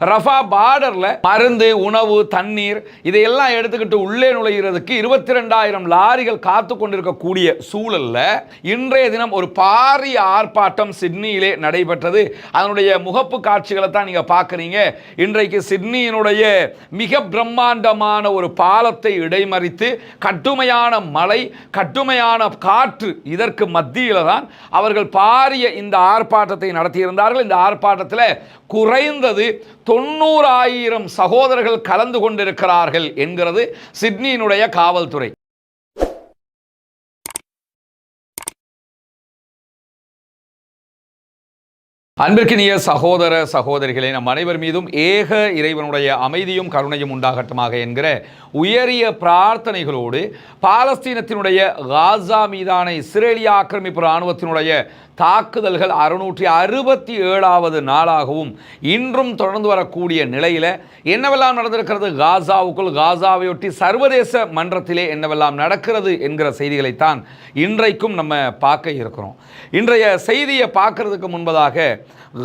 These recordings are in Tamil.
ரஃபா பார்டரில் மருந்து உணவு தண்ணீர் இதையெல்லாம் எடுத்துக்கிட்டு உள்ளே நுழைகிறதுக்கு இருபத்தி ரெண்டாயிரம் லாரிகள் காத்து கொண்டிருக்கக்கூடிய சூழல்ல இன்றைய தினம் ஒரு பாரிய ஆர்ப்பாட்டம் சிட்னியிலே நடைபெற்றது. அதனுடைய முகப்பு காட்சிகளை தான் நீங்கள் பார்க்குறீங்க. இன்றைக்கு சிட்னியினுடைய மிக பிரம்மாண்டமான ஒரு பாலத்தை இடைமறித்து கட்டுமையான மழை கட்டுமையான காற்று இதற்கு மத்தியில் தான் அவர்கள் பாரிய இந்த ஆர்ப்பாட்டத்தை நடத்தியிருந்தார்கள். இந்த ஆர்ப்பாட்டத்தில் குறைந்தது தொண்ணூறாயிரம் சகோதரர்கள் கலந்து கொண்டிருக்கிறார்கள் என்கிறது சிட்னியினுடைய காவல்துறை. அன்பிற்கினிய சகோதர சகோதரிகளே நம் அனைவர் மீதும் ஏக இறைவனுடைய அமைதியும் கருணையும் உண்டாகட்டுமாக என்கிற உயரிய பிரார்த்தனைகளோடு பாலஸ்தீனத்தினுடைய காசா மீதான இஸ்ரேலிய ஆக்கிரமிப்பு இராணுவத்தினுடைய தாக்குதல்கள் அறுநூற்றி அறுபத்தி ஏழாவது நாளாகவும் இன்றும் தொடர்ந்து வரக்கூடிய நிலையில் என்னவெல்லாம் நடந்திருக்கிறது? காசாவுக்குள் காசாவையொட்டி சர்வதேச மன்றத்திலே என்னவெல்லாம் நடக்கிறது என்கிற செய்திகளைத்தான் இன்றைக்கும் நம்ம பார்க்க இருக்கிறோம். இன்றைய செய்தியை பார்க்கறதுக்கு முன்பதாக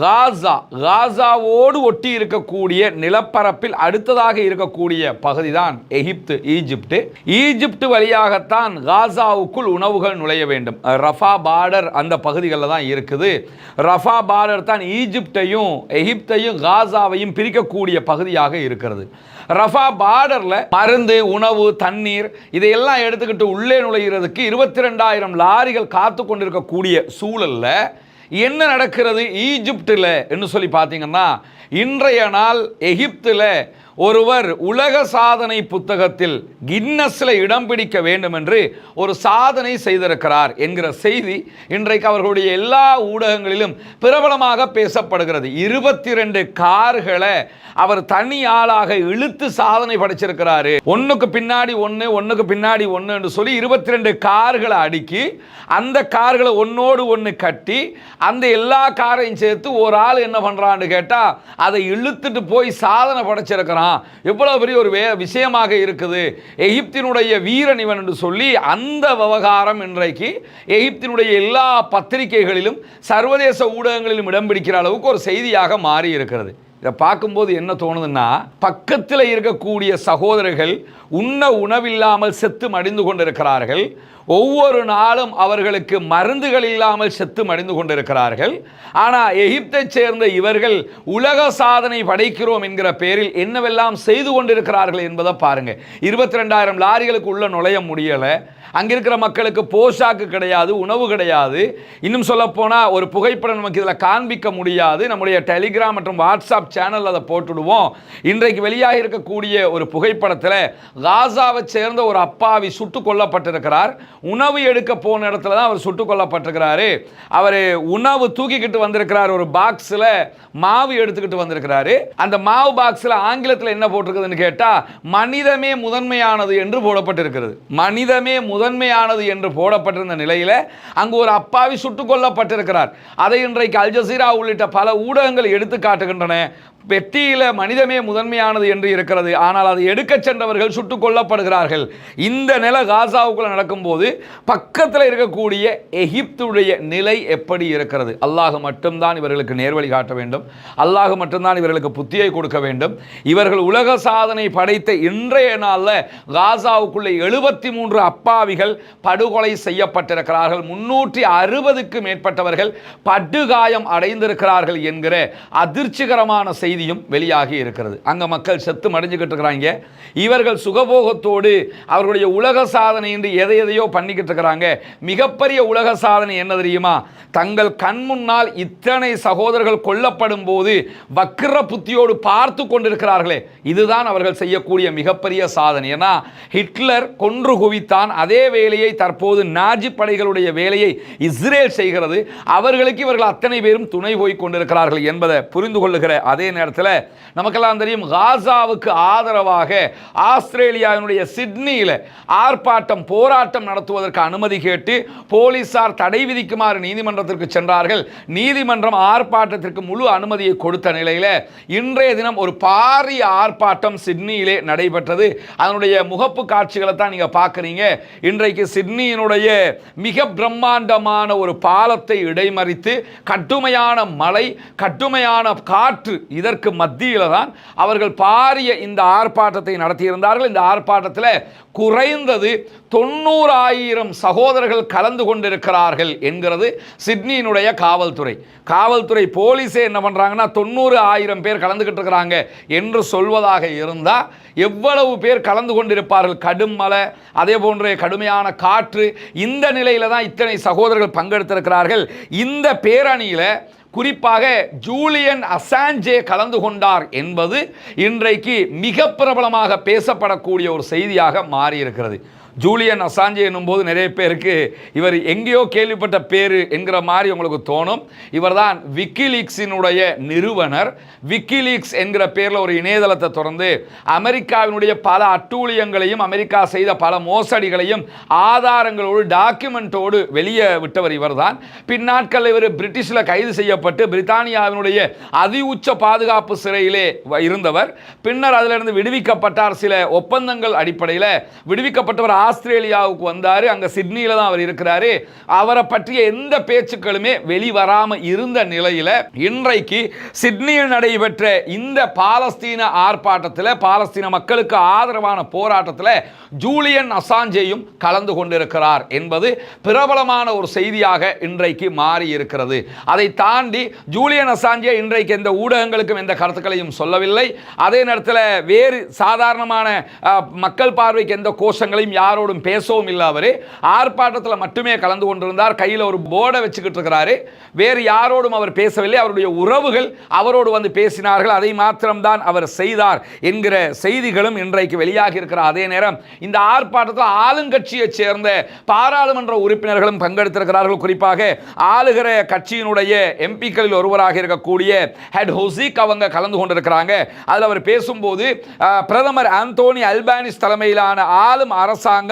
காசா காசாவோடு ஒட்டி இருக்கக்கூடிய நிலப்பரப்பில் அடுத்ததாக இருக்கக்கூடிய பகுதி தான் எகிப்து ஈஜிப்டு ஈஜிப்டு வழியாகத்தான் காசாவுக்குள் உணவுகள் நுழைய வேண்டும். ரஃபா பார்டர் அந்த பகுதிகளில் தான் இருக்குது. ரஃபா பார்டர் தான் ஈஜிப்டையும் எகிப்தையும் காசாவையும் பிரிக்கக்கூடிய பகுதியாக இருக்கிறது. ரஃபா பார்டரில் மருந்து உணவு தண்ணீர் இதையெல்லாம் எடுத்துக்கிட்டு உள்ளே நுழைகிறதுக்கு இருபத்தி ரெண்டாயிரம் லாரிகள் காத்து கொண்டிருக்கக்கூடிய சூழல்ல என்ன நடக்கிறது? ஈஜிப்டில் என்று சொல்லி பார்த்தீங்கன்னா இன்றைய நாள் எகிப்தில் ஒருவர் உலக சாதனை புத்தகத்தில் கின்னஸில் இடம் பிடிக்க வேண்டும் என்று ஒரு சாதனை செய்திருக்கிறார் என்கிற செய்தி இன்றைக்கு அவர்களுடைய எல்லா ஊடகங்களிலும் பிரபலமாக பேசப்படுகிறது. இருபத்தி ரெண்டு கார்களை அவர் தனி ஆளாக இழுத்து சாதனை படைச்சிருக்கிறாரு. ஒன்றுக்கு பின்னாடி ஒன்று ஒன்றுக்கு பின்னாடி ஒன்று என்று சொல்லி இருபத்தி ரெண்டு கார்களை அடுக்கி அந்த கார்களை ஒன்னோடு ஒன்று கட்டி அந்த எல்லா காரையும் சேர்த்து ஒரு ஆள் என்ன பண்ணுறான்னு கேட்டால் அதை இழுத்துட்டு போய் சாதனை படைச்சிருக்கிறான். எவ்வளவு பெரிய ஒரு வே விஷயமாக இருக்குது. எகிப்தினுடைய வீரன் இவன் என்று சொல்லி அந்த விவகாரம் இன்றைக்கு எகிப்தினுடைய எல்லா பத்திரிகைகளிலும் சர்வதேச ஊடகங்களிலும் இடம் பிடிக்கிற அளவுக்கு ஒரு செய்தியாக மாறி இருக்கிறது இதை பார்க்கும்போது என்ன தோணுதுன்னா பக்கத்தில் இருக்கக்கூடிய சகோதரர்கள் உண்ண உணவில்லாமல் செத்து மடிந்து கொண்டிருக்கிறார்கள். ஒவ்வொரு நாளும் அவர்களுக்கு மருந்துகள் இல்லாமல் செத்து மடிந்து கொண்டிருக்கிறார்கள். ஆனால் எகிப்தைச் சேர்ந்த இவர்கள் உலக சாதனை படைக்கிறோம் என்கிற பேரில் என்னவெல்லாம் செய்து கொண்டிருக்கிறார்கள் என்பதை பாருங்கள் இருபத்தி ரெண்டாயிரம் லாரிகளுக்கு உள்ள நுழைய முடியலை. அங்கே இருக்கிற மக்களுக்கு போஷாக்கு கிடையாது உணவு கிடையாது. இன்னும் சொல்லப்போனால் ஒரு புகைப்படம் நமக்கு இதில் காண்பிக்க முடியாது. நம்முடைய டெலிகிராம் மற்றும் வாட்ஸ்அப் சேனல் அதை போட்டுடுவோம். இன்றைக்கு வெளியாக இருக்கக்கூடிய ஒரு புகைப்படத்தில் காசாவை சேர்ந்த ஒரு அப்பாவி சுட்டு கொல்லப்பட்டிருக்கிறார். உணவு எடுக்க போன இடத்துல தான் அவர் சுட்டு கொல்லப்பட்டிருக்கிறாரு. அவர் உணவு தூக்கிக்கிட்டு வந்திருக்கிறார். ஒரு பாக்ஸில் மாவு எடுத்துக்கிட்டு வந்திருக்கிறாரு. அந்த மாவு பாக்ஸில் ஆங்கிலத்தில் என்ன போட்டிருக்குதுன்னு கேட்டால் மனிதமே முதன்மையானது என்று போடப்பட்டிருக்கிறது. மனிதமே முதன்மையானது என்று போடப்பட்டிருந்த நிலையில் அங்கு ஒரு அப்பாவி சுட்டுக் கொல்லப்பட்டிருக்கிறார். அதை இன்றைக்கு அல் ஜசீரா உள்ளிட்ட பல ஊடகங்கள் எடுத்து காட்டுகின்றன. பெட்டியில மனிதமே முதன்மையானது என்று இருக்கிறது. ஆனால் அதை எடுக்கச் சென்றவர்கள் சுட்டுக் கொல்லப்படுகிறார்கள். இந்த நில காசாவுக்குள்ள நடக்கும்போது பக்கத்தில் இருக்கக்கூடிய எகிப்துடைய நிலை எப்படி இருக்கிறது? அல்லாஹ் மட்டும்தான் இவர்களுக்கு நேர்வழி காட்ட வேண்டும். அல்லாஹ் மட்டும்தான் இவர்களுக்கு புத்தியை கொடுக்க வேண்டும். இவர்கள் உலக சாதனை படைத்த இன்றைய நாளில் காசாவுக்குள்ளே எழுபத்தி மூன்று அப்பாவிகள் படுகொலை செய்யப்பட்டிருக்கிறார்கள். முன்னூற்றி அறுபதுக்கு மேற்பட்டவர்கள் படுகாயம் அடைந்திருக்கிறார்கள் என்கிற அதிர்ச்சிகரமான செய்தியும் வெளியாகி இருக்கிறது. அங்கே மக்கள் செத்து மடிஞ்சுக்கிட்டு இருக்கிறாங்க. இவர்கள் சுகபோகத்தோடு அவர்களுடைய உலக சாதனை என்று எதை எதையோ பண்ணிக்கிட்டு இருக்கிறாங்க. மிகப்பெரிய உலக சாதனை என்ன தெரியுமா? தங்கள் கண் முன்னால் இத்தனை சகோதரர்கள் கொல்லப்படும் போது வக்கிர புத்தியோடு பார்த்து கொண்டிருக்கிறார்களே. இதுதான் அவர்கள் செய்யக்கூடிய மிகப்பெரிய சாதனை. ஏன்னா ஹிட்லர் கொன்று குவித்தான் அதே வேலையை தற்போது நாஜி படைகளுடைய வேலையை இஸ்ரேல் செய்கிறது. அவர்களுக்கு இவர்கள் அத்தனை பேரும் துணை போய் கொண்டிருக்கிறார்கள் என்பதை புரிந்து கொள்ளுகிற அதே நேரத்தில் நமக்கெல்லாம் தெரியும் காசாவுக்கு ஆதரவாக ஆஸ்திரேலியாவினுடைய சிட்னியில் ஆர்ப்பாட்டம் போராட்டம் நடத்துவதற்கு அனுமதி கேட்டு போலீசார் தடை விதிக்குமாறு நீதிமன்றத்திற்கு சென்றார்கள். நீதிமன்றம் ஆர்ப்பாட்டத்திற்கு முழு அனுமதியை கொடுத்த நிலையில் இன்றைய தினம் ஒரு பாரிய ஆர்ப்பாட்டம் சிட்னியிலே நடைபெற்றது. அதனுடைய முகப்பு காட்சிகளை தான் நீங்கள் பார்க்குறீங்க. இன்றைக்கு சிட்னியினுடைய மிக பிரம்மாண்டமான ஒரு பாலத்தை இடைமறித்து கட்டுமையான மழை கட்டுமையான காற்று இதற்கு அதற்கு மத்தியில் தான் அவர்கள் பாரிய இந்த ஆர்ப்பாட்டத்தை நடத்தியிருந்தார்கள். இந்த ஆர்ப்பாட்டத்தில் குறைந்தது தொண்ணூறாயிரம் சகோதரர்கள் கலந்து கொண்டிருக்கிறார்கள் என்கிறது சிட்னியினுடைய காவல்துறை. காவல்துறை போலீஸே என்ன பண்ணுறாங்கன்னா தொண்ணூறு ஆயிரம் பேர் கலந்துக்கிட்டு இருக்கிறாங்க என்று சொல்வதாக இருந்தால் எவ்வளவு பேர் கலந்து கொண்டிருப்பார்கள்? கடும் மலை அதே போன்ற கடுமையான காற்று. இந்த நிலையில தான் இத்தனை சகோதரர்கள் பங்கெடுத்திருக்கிறார்கள். இந்த பேரணியில் குறிப்பாக ஜூலியன் அசாஞ்சே கலந்து கொண்டார் என்பது இன்றைக்கு மிக பிரபலமாக பேசப்படக்கூடிய ஒரு செய்தியாக மாறியிருக்கிறது. ஜூலியன் அசாஞ்சி என்னும்போது நிறைய பேருக்கு இவர் எங்கேயோ கேள்விப்பட்ட பேர் என்கிற மாதிரி உங்களுக்கு தோணும். இவர்தான் விக்கிலீக்ஸினுடைய நிறுவனர். விக்கிலீக்ஸ் என்கிற பேரில் ஒரு இணையதளத்தை தொடர்ந்து அமெரிக்காவினுடைய பல அட்டூழியங்களையும் அமெரிக்கா செய்த பல மோசடிகளையும் ஆதாரங்களோடு டாக்குமெண்ட்டோடு வெளியே விட்டவர் இவர்தான். பின்னாட்கள் இவர் பிரிட்டிஷில் கைது செய்யப்பட்டு பிரித்தானியாவினுடைய அதி உச்ச பாதுகாப்பு சிறையிலே வ- இருந்தவர். பின்னர் அதிலிருந்து விடுவிக்கப்பட்டார் சில ஒப்பந்தங்கள் அடிப்படையில். விடுவிக்கப்பட்டவர் ஆஸ்திரேலியாவுக்கு வந்தார். அங்கே சிட்னியில் தான் அவர் இருக்கிறாரு. அவரை பற்றிய எந்த பேச்சுக்களுமே வெளிவராம இருந்த நிலையில் இன்றைக்கு சிட்னியில் நடைபெற்ற இந்த பாலஸ்தீன ஆர்ப்பாட்டத்தில் பாலஸ்தீன மக்களுக்கு ஆதரவான போராட்டத்தில் ஜூலியன் அசாஞ்சேயும் கலந்து கொண்டிருக்கிறார் என்பது பிரபலமான ஒரு செய்தியாக இன்றைக்கு மாறி இருக்கிறது அதை தாண்டி ஜூலியன் அசாஞ்சே இன்றைக்கு எந்த ஊடகங்களுக்கும் எந்த கருத்துக்களையும் சொல்லவில்லை. அதே நேரத்தில் வேறு சாதாரணமான மக்கள் பார்வைக்கு எந்த கோஷங்களையும் யார் யாரோடும் பேசவும் இல்லை அவர். ஆர்ப்பாட்டத்தில் மட்டுமே கலந்து கொண்டிருந்தார். கையில் ஒரு போர்டை வச்சுக்கிட்டு இருக்கிறாரு. வேறு யாரோடும் அவர் பேசவில்லை. அவருடைய உறவுகள் அவரோடு வந்து பேசினார்கள். அதை மாத்திரம்தான் அவர் செய்தார் என்கிற செய்திகளும் இன்றைக்கு வெளியாகி இருக்கிற அதே நேரம் இந்த ஆர்ப்பாட்டத்தில் ஆளுங்கட்சியைச் சேர்ந்த பாராளுமன்ற உறுப்பினர்களும் பங்கெடுத்திருக்கிறார்கள். குறிப்பாக ஆளுகிற கட்சியினுடைய எம்பிக்களில் ஒருவராக இருக்கக்கூடிய ஹெட் ஹொசிக் அவங்க கலந்து கொண்டிருக்கிறாங்க. அதில் அவர் பேசும்போது பிரதமர் ஆந்தோனி அல்பானிஸ் தலைமையிலான ஆளும் அரசாங்கம்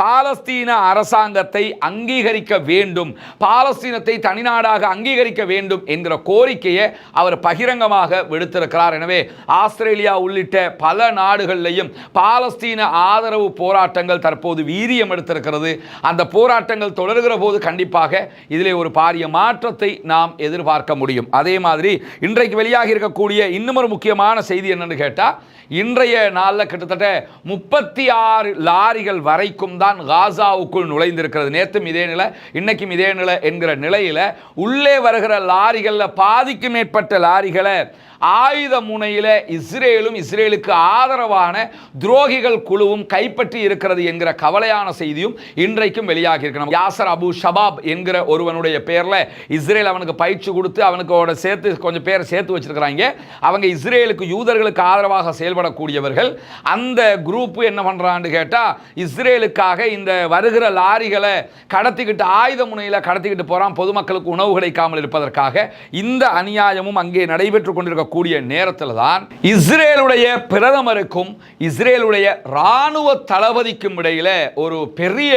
பாலஸ்தீன அரசாங்கத்தை அங்கீகரிக்க வேண்டும் பாலஸ்தீனத்தை தனிநாடாக அங்கீகரிக்க வேண்டும் என்கிற கோரிக்கையை அவர் பகிரங்கமாக விடுத்திருக்கிறார். எனவே ஆஸ்திரேலியா உள்ளிட்ட பல நாடுகளிலையும் பாலஸ்தீன ஆதரவு போராட்டங்கள் தற்போது வீரியம் எடுத்திருக்கிறது. அந்த போராட்டங்கள் தொடர்கிற போது கண்டிப்பாக இதிலே ஒரு பாரிய மாற்றத்தை நாம் எதிர்பார்க்க முடியும். அதே மாதிரி இன்றைக்கு வெளியாகி இருக்கக்கூடிய இன்னும் ஒரு முக்கியமான செய்தி என்னன்னு கேட்டால் இன்றைய நாளில் கிட்டத்தட்ட முப்பத்தி ஆறு லாரிகள் வரைக்கும் தான் காசாவுக்குள் நுழைந்திருக்கிறது. நேற்றும் இதே நிலை இன்னைக்கும் இதே நிலை என்கிற நிலையில் உள்ளே வருகிற லாரிகளில் பாதிக்கு மேற்பட்ட லாரிகளை ஆயுத முனையில் இஸ்ரேலும் இஸ்ரேலுக்கு ஆதரவான துரோகிகள் குழுவும் கைப்பற்றி இருக்கிறது என்கிற கவலையான செய்தியும் இன்றைக்கும் வெளியாகி இருக்கணும் யாசர் அபு ஷபாப் என்கிற ஒருவனுடைய பேரில் இஸ்ரேல் அவனுக்கு பயிற்சி கொடுத்து அவனுக்கு அவனோட சேர்த்து கொஞ்சம் பேரை சேர்த்து வச்சிருக்கிறாங்க. அவங்க இஸ்ரேலுக்கு யூதர்களுக்கு ஆதரவாக செயல்படக்கூடியவர்கள். அந்த குரூப் என்ன பண்ணுறான்னு கேட்டால் இஸ்ரேலுக்காக இந்த வருகிற லாரிகளை கடத்திக்கிட்டு ஆயுத முனையில் கடத்திக்கிட்டு போகிறான் பொதுமக்களுக்கு உணவு கிடைக்காமல் இருப்பதற்காக இந்த அநியாயமும் அங்கே நடைபெற்று இருக்கக்கூடிய நேரத்தில் தான் இஸ்ரேலுடைய பிரதமருக்கும் இஸ்ரேலுடைய இராணுவ தளபதிக்கும் இடையில ஒரு பெரிய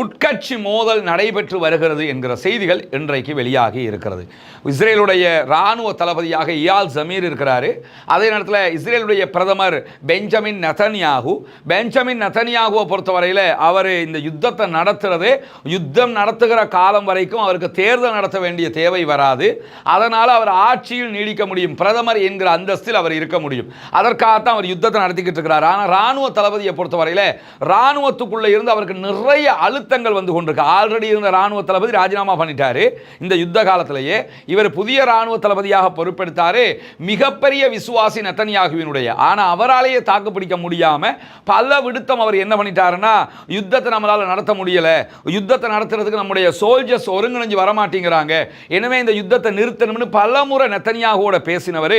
உட்கட்சி மோதல் நடைபெற்று வருகிறது என்கிற செய்திகள் இன்றைக்கு வெளியாகி இருக்கிறது. இஸ்ரேலுடைய இராணுவ தளபதியாக இயால் ஜமீர் இருக்கிறாரு. அதே நேரத்தில் இஸ்ரேலுடைய பிரதமர் பெஞ்சமின் நதன்யாகு பெஞ்சமின் நதன்யாகுவை பொறுத்தவரையில் அவர் இந்த யுத்தத்தை நடத்துறது யுத்தம் நடத்துகிற காலம் வரைக்கும் அவருக்கு தேர்தல் நடத்த வேண்டிய தேவை வராது. அதனால் அவர் ஆட்சியில் நீடிக்க முடியும். பிரதமர் என்கிற அந்தஸ்தில் அவர் இருக்க முடியும். அதற்காகத்தான் அவர் யுத்தத்தை நடத்திக்கிட்டு இருக்கிறார். ஆனால் ராணுவ தளபதியை பொறுத்தவரையில் ராணுவத்துக்குள்ளே இருந்து அவருக்கு நிறைய அழுத்தங்கள் வந்து கொண்டிருக்கு. ஆல்ரெடி இருந்த ராணுவ தளபதி ராஜினாமா பண்ணிட்டாரு. இந்த யுத்த காலத்திலேயே இவர் புதிய ராணுவ தளபதியாக பொறுப்பெடுத்தாரு. மிகப்பெரிய விசுவாசி நத்தனியாகுவினுடைய. ஆனால் அவராலேயே தாக்கு பிடிக்க முடியாம பல விடுத்தம் அவர் என்ன பண்ணிட்டாருன்னா யுத்தத்தை நம்மளால் நடத்த முடியலை. யுத்தத்தை நடத்துறதுக்கு நம்முடைய சோல்ஜர்ஸ் ஒருங்கிணைஞ்சு வரமாட்டேங்கிறாங்க. எனவே இந்த யுத்தத்தை நிறுத்தணும்னு பலமுறை நெத்தனியாகோட பேசினவர்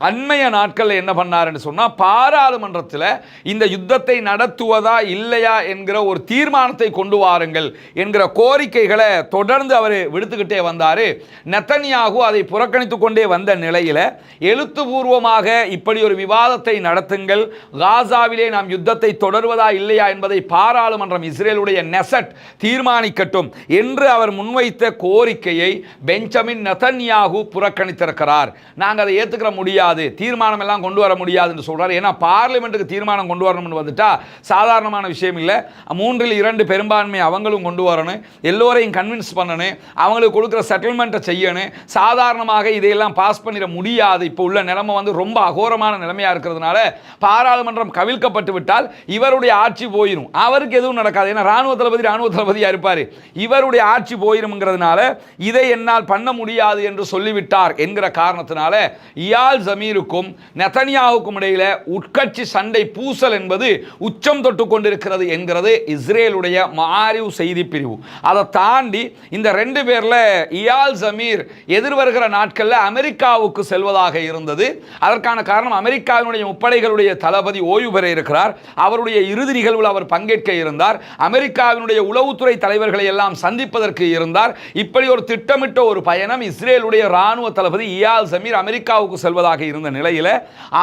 அண்மைய நாட்களில் என்ன பண்ணாருன்னு சொன்னால் பாராளுமன்றத்தில் இந்த யுத்தத்தை நடத்துவதா இல்லையா என்கிற ஒரு தீர்மானத்தை கொண்டு வாருங்கள் என்கிற கோரிக்கைகளை தொடர்ந்து அவர் விடுத்துக்கிட்டே வந்தார். நெத்தனியாகு அதை புறக்கணித்து கொண்டே வந்த நிலையில் எழுத்துப்பூர்வமாக இப்படி ஒரு விவாதத்தை நடத்துங்கள். காசாவிலே நாம் யுத்தத்தை தொடர்வதா இல்லையா என்பதை பாராளுமன்றம் இஸ்ரேலுடைய நெசட் தீர்மானிக்கட்டும் என்று அவர் முன்வைத்த கோரிக்கையை பெஞ்சமின் நெத்தன்யாகு புறக்கணித்திருக்கிறார். நாங்கள் அதை ஏற்றுக்கிற முடியாது முடியாது தீர்மானம் எல்லாம் கொண்டு வர முடியாது என்று ஏன்னா பார்லிமெண்ட்டுக்கு தீர்மானம் கொண்டு வரணும்னு வந்துட்டா சாதாரணமான விஷயம் இல்லை. மூன்றில் இரண்டு பெரும்பான்மை அவங்களும் கொண்டு வரணும். எல்லோரையும் கன்வின்ஸ் பண்ணணும். அவங்களுக்கு கொடுக்குற செட்டில்மெண்ட்டை செய்யணும். சாதாரணமாக இதையெல்லாம் பாஸ் பண்ணிட முடியாது. இப்போ உள்ள நிலைமை வந்து ரொம்ப அகோரமான நிலைமையாக இருக்கிறதுனால பாராளுமன்றம் கவிழ்க்கப்பட்டு விட்டால் இவருடைய ஆட்சி போயிடும் அவருக்கு எதுவும் நடக்காது. ஏன்னா ராணுவ தளபதி ராணுவ தளபதியாக இருப்பார். இவருடைய ஆட்சி போயிரும்ங்கிறதுனால இதை என்னால் பண்ண முடியாது என்று சொல்லிவிட்டார் என்கிற காரணத்தினால இயால் சமீருக்கும் நெத்தனியாவுக்கும் இடையில உட்கட்சி சண்டை பூசல் என்பது உச்சம் தொட்டு கொண்டிருக்கிறது என்கிறது இஸ்ரேலுடைய மாரிவ் செய்தி பிரிவு அதை தாண்டி இந்த ரெண்டு பேர்ல இயால் ஜமீர் எதிர்வருகிற நாட்களில் அமெரிக்காவுக்கு செல்வதாக இருந்தது. அதற்கான காரணம் அமெரிக்காவினுடைய முப்படைகளுடைய தளபதி ஓய்வு பெற இருக்கிறார். அவருடைய இறுதி நிகழ்வில் அவர் பங்கேற்க இருந்தார். அமெரிக்காவினுடைய உளவுத்துறை தலைவர்களை எல்லாம் சந்திப்பதற்கு இருந்தார். இப்படி ஒரு திட்டமிட்ட ஒரு பயணம் இஸ்ரேலுடைய ராணுவ தளபதி இயால் ஜமீர் அமெரிக்காவுக்கு செல்வதாக இருந்த நிலையில்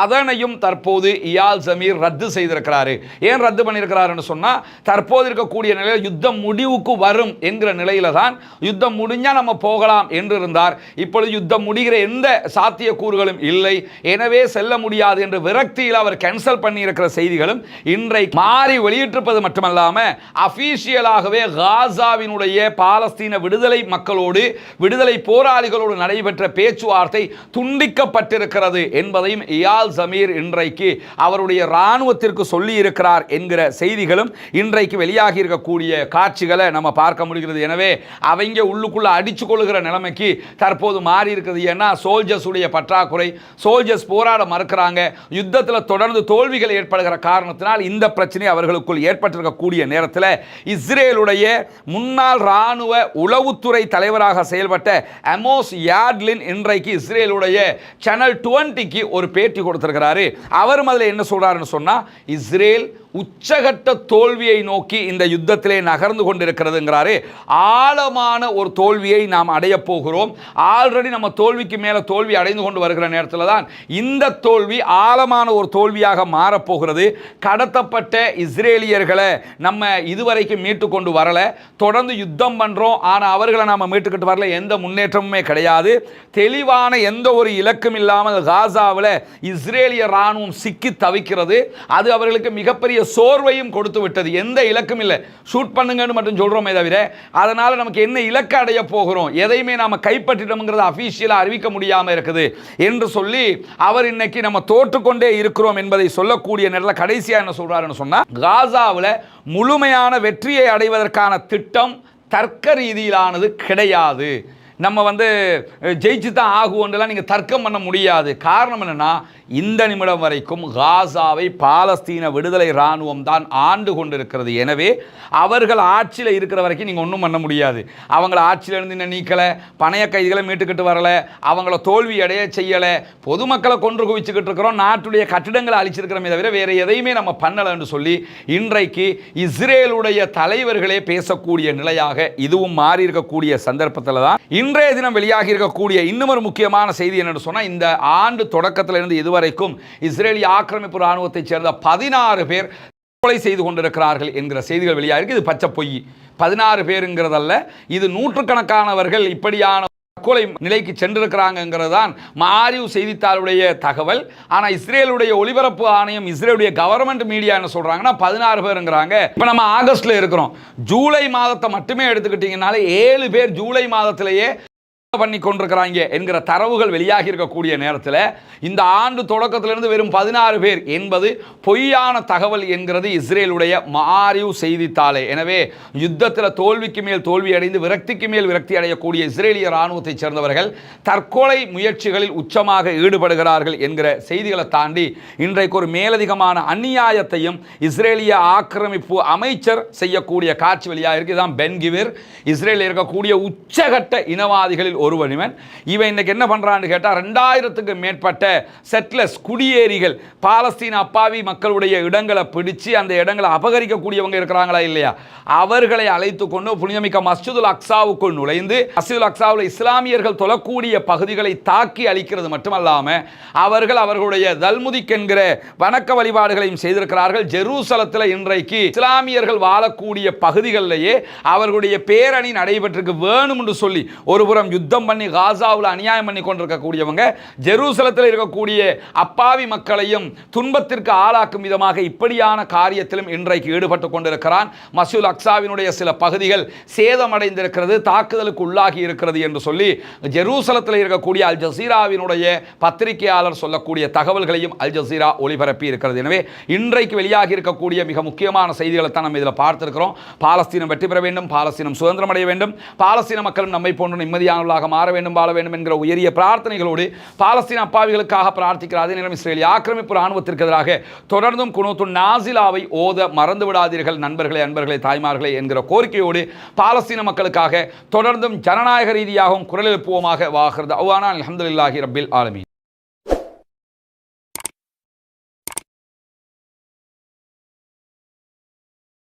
அதனையும் தற்போது இயால் ஜமீர் ரத்து செய்திருக்கிறாரு. ஏன் ரத்து பண்ணியிருக்கிறாருன்னு சொன்னால் தற்போது இருக்கக்கூடிய நிலையில் யுத்தம் முடிவுக்கு வரும் என்கிற நிலையில தான் யுத்தம் முடிஞ்சால் நம்ம போகலாம் என்று இருந்தார் இப்பொழுது யுத்தம் முடிகிற எந்த சாத்தியக்கூறுகளும் இல்லை. எனவே செல்ல முடியாது என்று விரக்தியில் அவர் கேன்சல் பண்ணியிருக்கிற செய்திகளும் இன்றை மாறி வெளியிட்டிருப்பது மட்டுமல்லாமல் அஃபீஷியலாகவே காசாவினுடைய பாலஸ்தீன விடுதலை மக்களோடு விடுதலை போராளிகளோடு நடைபெற்ற பேச்சுவார்த்தை துண்டிக்கப்பட்டிருக்கிறது என்பதையும் இயால் ஜமீர் இன்றைக்கு அவருடைய இராணுவத்திற்கு சொல்லி இருக்கிறார் என்கிற செய்திகளும் இன்றைக்கு வெளியாகி இருக்கக்கூடிய காட்சிகளை நம்ம பார்க்க முடிகிறது. எனவே அவங்க உள்ளுக்குள்ள அடிச்சு கொள்கிற நிலைமைக்கு தற்போது மாறி இருக்குது. ஏன்னா சோல்ஜர்ஸ் உடைய பற்றாக்குறை சோல்ஜர்ஸ் போராட மறுக்கிறாங்க. யுத்தத்தில் தொடர்ந்து தோல்விகள் ஏற்படுகிற காரணத்தினால் இந்த பிரச்சனை அவர்களுக்குள் ஏற்பட்டிருக்கக்கூடிய நேரத்தில் இஸ்ரேலுடைய முன்னாள் ராணுவ உளவுத்துறை தலைவராக செயல்பட்ட அமோஸ் யார்ட்லின் இன்றைக்கு இஸ்ரேலுடைய சேனல் செவன்ட்டிக்கு ஒரு பேட்டி கொடுத்திருக்கிறாரு. அவரும் அதில் என்ன சொல்கிறாருன்னு சொன்னா இஸ்ரேல் உச்சகட்ட தோல்வியை நோக்கி இந்த யுத்தத்திலே நகர்ந்து கொண்டிருக்கிறதுங்கிறாரு. ஆழமான ஒரு தோல்வியை நாம் அடைய போகிறோம். ஆல்ரெடி நம்ம தோல்விக்கு மேலே தோல்வி அடைந்து கொண்டு வருகிற நேரத்தில் தான் இந்த தோல்வி ஆழமான ஒரு தோல்வியாக மாறப்போகிறது கடத்தப்பட்ட இஸ்ரேலியர்களை நம்ம இதுவரைக்கும் மீட்டு கொண்டு வரலை. தொடர்ந்து யுத்தம் பண்ணுறோம் ஆனால் அவர்களை நாம் மீட்டுக்கிட்டு வரல. எந்த முன்னேற்றமுமே கிடையாது. தெளிவான எந்த ஒரு இலக்கும் இல்லாமல் காசாவில் இஸ்ரேலிய ராணுவம் சிக்கி தவிக்கிறது. அது அவர்களுக்கு மிகப்பெரிய சோர்வையும் கொடுத்து விட்டது. எந்த இலக்கும் இல்லை. ஷூட் பண்ணுங்கன்னு மட்டும் சொல்கிறோமே தவிர அதனால் நமக்கு என்ன இலக்கு அடைய போகிறோம்? எதையுமே நாம் கைப்பற்றிட்டோம்ங்கிறத அஃபீஷியலாக அறிவிக்க முடியாமல் இருக்குது. என்று சொல்லி அவர் இன்னைக்கு நம்ம தோற்றுக்கொண்டே இருக்கிறோம் என்பதை சொல்லக்கூடிய நேரத்தில் கடைசியாக என்ன சொல்கிறாருன்னு சொன்னால் காசாவில் முழுமையான வெற்றியை அடைவதற்கான திட்டம் தர்க்க ரீதியிலானது கிடையாது. நம்ம வந்து ஜெயிச்சு தான் ஆகுவோன்றலாம் நீங்கள் தர்க்கம் பண்ண முடியாது. காரணம் என்னென்னா இந்த நிமிடம் வரைக்கும் காசாவை பாலஸ்தீன விடுதலை இராணுவம் தான் ஆண்டு கொண்டிருக்கிறது. எனவே அவர்கள் ஆட்சியில் இருக்கிற வரைக்கும் நீங்கள் ஒன்றும் பண்ண முடியாது. அவங்கள ஆட்சியிலிருந்து இன்னும் நீக்கலை பணைய கைதிகளை மீட்டுக்கிட்டு வரலை அவங்கள தோல்வி அடைய செய்யலை பொதுமக்களை கொன்று குவிச்சுக்கிட்டு இருக்கிறோம் நாட்டுடைய கட்டிடங்களை அழிச்சிருக்கிறோமே தவிர வேறு எதையுமே நம்ம பண்ணலைன்னு சொல்லி இன்றைக்கு இஸ்ரேலுடைய தலைவர்களே பேசக்கூடிய நிலையாக இதுவும் மாறி இருக்கக்கூடிய சந்தர்ப்பத்தில் தான் இன்றைய தினம் வெளியாகி இருக்கக்கூடிய இன்னும் ஒரு முக்கியமான செய்தி என்னென்னு சொன்னால் இந்த ஆண்டு தொடக்கத்திலிருந்து இதுவரைக்கும் இஸ்ரேலிய ஆக்கிரமிப்பு இராணுவத்தைச் சேர்ந்த பதினாறு பேர் கொலை செய்து கொண்டிருக்கிறார்கள் என்கிற செய்திகள் வெளியாகிருக்கு இது பச்சை பொய். பதினாறு பேருங்கிறதல்ல இது நூற்றுக்கணக்கானவர்கள் இப்படியான தற்கொலை நிலைக்கு சென்றிருக்கிறாங்கிறது தான் மாரிவ் செய்தித்தாளுடைய தகவல். ஆனால் இஸ்ரேலுடைய ஒளிபரப்பு ஆணையம் இஸ்ரேலுடைய கவர்மெண்ட் மீடியா என்ன சொல்கிறாங்கன்னா பதினாறு பேருங்கிறாங்க. இப்போ நம்ம ஆகஸ்டில் இருக்கிறோம். ஜூலை மாதத்தை மட்டுமே எடுத்துக்கிட்டிங்கனாலே ஏழு பேர் ஜூலை மாதத்திலேயே பண்ணி கொண்டிருக்கிறாங்க என்கிற தரவுகள் வெளியாகி இருக்கக்கூடிய நேரத்தில் இந்த ஆண்டு தொடக்கத்திலிருந்து வெறும் பதினாறு பேர் என்பது பொய்யான தகவல் என்கிறது இஸ்ரேலுடைய மாரிவ் செய்தித்தாளே. எனவே யுத்தத்தில் தோல்விக்கு மேல் தோல்வி அடைந்து விரக்திக்கு மேல் விரக்தி அடையக்கூடிய இஸ்ரேலிய இராணுவத்தைச் சேர்ந்தவர்கள் தற்கொலை முயற்சிகளில் உச்சமாக ஈடுபடுகிறார்கள் என்கிற செய்திகளை தாண்டி இன்றைக்கு ஒரு மேலதிகமான அந்நியாயத்தையும் இஸ்ரேலிய ஆக்கிரமிப்பு அமைச்சர் செய்யக்கூடிய காட்சி வெளியாக இருக்கு. பென்கிவிர் இஸ்ரேலில் இருக்கக்கூடிய உச்சகட்ட இனவாதிகளில் ஒருவனிவன் இவன். இன்னைக்கு என்ன பண்ணுறான்னு கேட்டால் ரெண்டாயிரத்துக்கு மேற்பட்ட செட்லஸ் குடியேறிகள் பாலஸ்தீன் அப்பாவி மக்களுடைய இடங்களை பிடிச்சு அந்த இடங்களை அபகரிக்கக்கூடியவங்க இருக்கிறாங்களா இல்லையா? அவர்களை அழைத்து கொண்டு புனிதமிக்க மஸ்ஜிதுல் அக்ஸாவுக்குள் நுழைந்து மஸ்ஜிதுல் அக்ஸாவில் இஸ்லாமியர்கள் தொழக்கூடிய பகுதிகளை தாக்கி அழிக்கிறது மட்டுமல்லாமல் அவர்கள் அவர்களுடைய தல்முதிக் என்கிற வணக்க வழிபாடுகளையும் செய்திருக்கிறார்கள். ஜெருசலத்தில் இன்றைக்கு இஸ்லாமியர்கள் வாழக்கூடிய பகுதிகளிலேயே அவர்களுடைய பேரணி நடைபெற்றிருக்கு வேணும் என்று சொல்லி ஒருபுறம் யுத்த யுத்தம் பண்ணி காசாவில் அநியாயம் பண்ணி கொண்டிருக்கக்கூடியவங்க ஜெருசலத்தில் இருக்கக்கூடிய அப்பாவி மக்களையும் துன்பத்திற்கு ஆளாக்கும் விதமாக இப்படியான காரியத்திலும் இன்றைக்கு ஈடுபட்டு கொண்டிருக்கிறான். மசூல் அக்சாவினுடைய சில பகுதிகள் சேதமடைந்திருக்கிறது தாக்குதலுக்கு உள்ளாகி இருக்கிறது என்று சொல்லி ஜெருசலத்தில் இருக்கக்கூடிய அல் ஜசீராவினுடைய பத்திரிகையாளர் சொல்லக்கூடிய தகவல்களையும் அல் ஜசீரா ஒளிபரப்பி இருக்கிறது. எனவே இன்றைக்கு வெளியாகி இருக்கக்கூடிய மிக முக்கியமான செய்திகளை தான் நம்ம இதில் பார்த்திருக்கிறோம். பாலஸ்தீனம் வெற்றி பெற வேண்டும் பாலஸ்தீனம் சுதந்திரம் அடைய வேண்டும். பாலஸ்தீன மக்களும் நம்மை போன்ற நிம்மதியானவர்களாக மாற வேண்டும் வாழ வேண்டும் என்கிற உயரிய பிரார்த்தனைகளோடு பாலஸ்தீன் அப்பாவிகளுக்காக பிரார்த்திக்கிறார். அதே நேரம் இஸ்ரேலிய ஆக்கிரமிப்பு ராணுவத்திற்கு எதிராக தொடர்ந்தும் குணத்து நாசிலாவை ஓத மறந்து விடாதீர்கள் நண்பர்களே அன்பர்களே தாய்மார்களே என்கிற கோரிக்கையோடு பாலஸ்தீன மக்களுக்காக தொடர்ந்தும் ஜனநாயக ரீதியாகவும் குரல் எழுப்புவோமாக வாகிறது அவ்வானா அலமதுல்லாஹி ரபில் ஆலமி